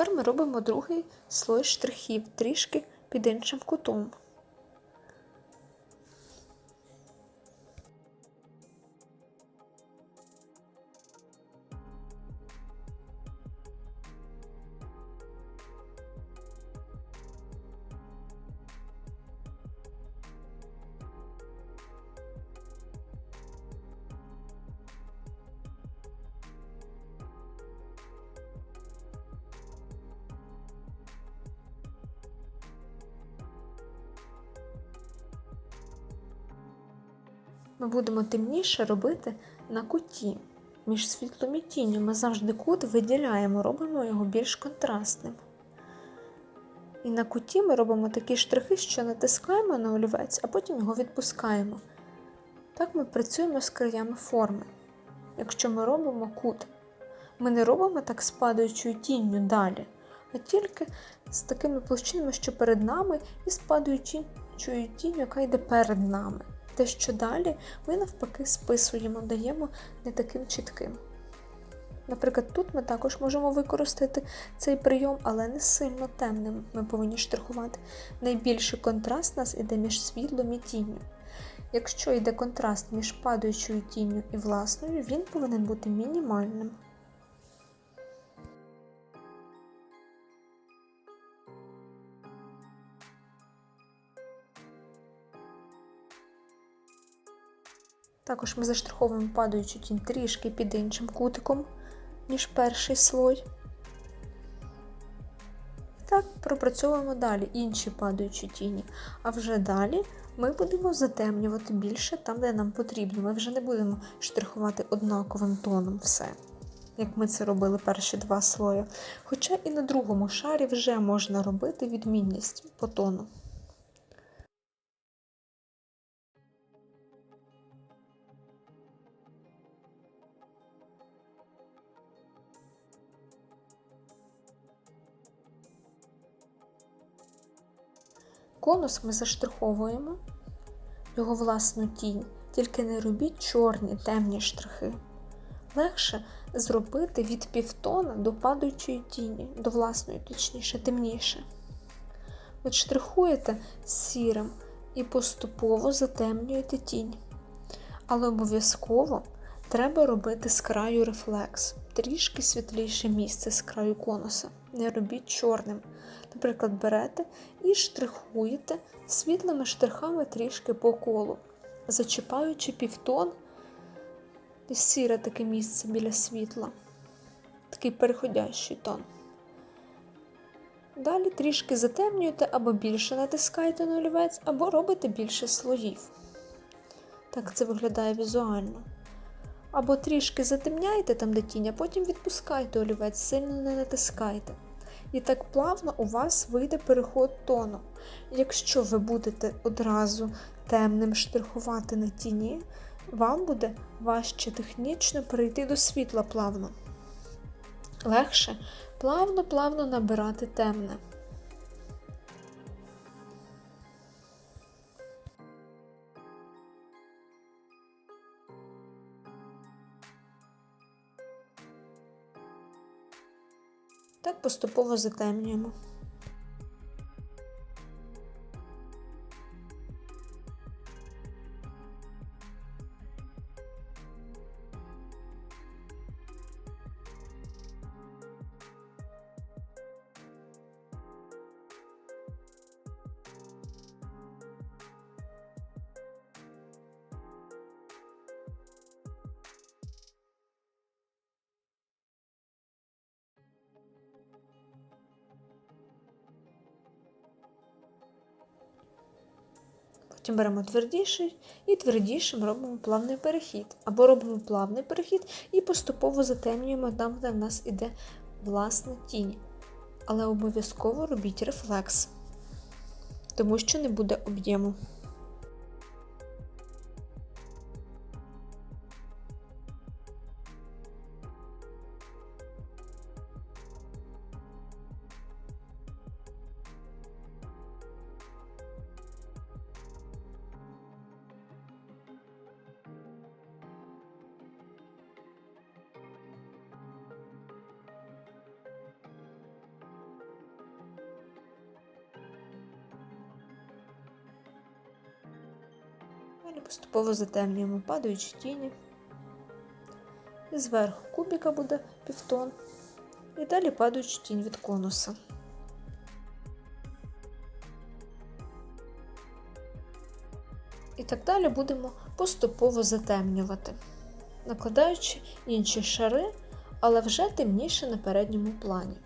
Тепер ми робимо другий слой штрихів трішки під іншим кутом. Ми будемо темніше робити на куті. Між світлом і тінню ми завжди кут виділяємо, робимо його більш контрастним. І на куті ми робимо такі штрихи, що натискаємо на олівець, а потім його відпускаємо. Так ми працюємо з краями форми. Якщо ми робимо кут, ми не робимо так з падаючою тінню далі, а тільки з такими площинами, що перед нами, і з падаючою тінню, яка йде перед нами. Те, що далі, ми навпаки списуємо, даємо не таким чітким. Наприклад, тут ми також можемо використати цей прийом, але не сильно темним ми повинні штрихувати. Найбільший контраст у нас іде між світлом і тінню. Якщо йде контраст між падаючою тінню і власною, він повинен бути мінімальним. Також ми заштриховуємо падаючу тінь трішки під іншим кутиком, ніж перший слой. Так, пропрацьовуємо далі інші падаючі тіні. А вже далі ми будемо затемнювати більше там, де нам потрібно. Ми вже не будемо штрихувати однаковим тоном все, як ми це робили перші два слої. Хоча і на другому шарі вже можна робити відмінність по тону. Конус ми заштриховуємо його власну тінь, тільки не робіть чорні темні штрихи. Легше зробити від півтона до падаючої тіні, до власної, точніше, темніше. От штрихуєте сірим і поступово затемнюєте тінь. Але обов'язково треба робити з краю рефлекс, трішки світліше місце з краю конуса. Не робіть чорним. Наприклад, берете і штрихуєте світлими штрихами трішки по колу, зачіпаючи півтон, і сіре таке місце біля світла, такий переходящий тон. Далі трішки затемнюєте або більше натискаєте на або робите більше слоїв. Так це виглядає візуально. Або трішки затемняєте там де тінь, а потім відпускайте олівець, сильно не натискайте. І так плавно у вас вийде переход тону. Якщо ви будете одразу темним штрихувати на тіні, вам буде важче технічно перейти до світла плавно. Легше плавно-плавно набирати темне. Так поступово затемнюємо. Потім беремо твердіший і твердішим робимо плавний перехід. Або робимо плавний перехід і поступово затемнюємо там, де в нас іде власна тінь. Але обов'язково робіть рефлекс, тому що не буде об'єму. Далі поступово затемнюємо падаючі тіні. Зверху кубіка буде півтон. І далі падаючи тінь від конуса. І так далі будемо поступово затемнювати, накладаючи інші шари, але вже темніше на передньому плані.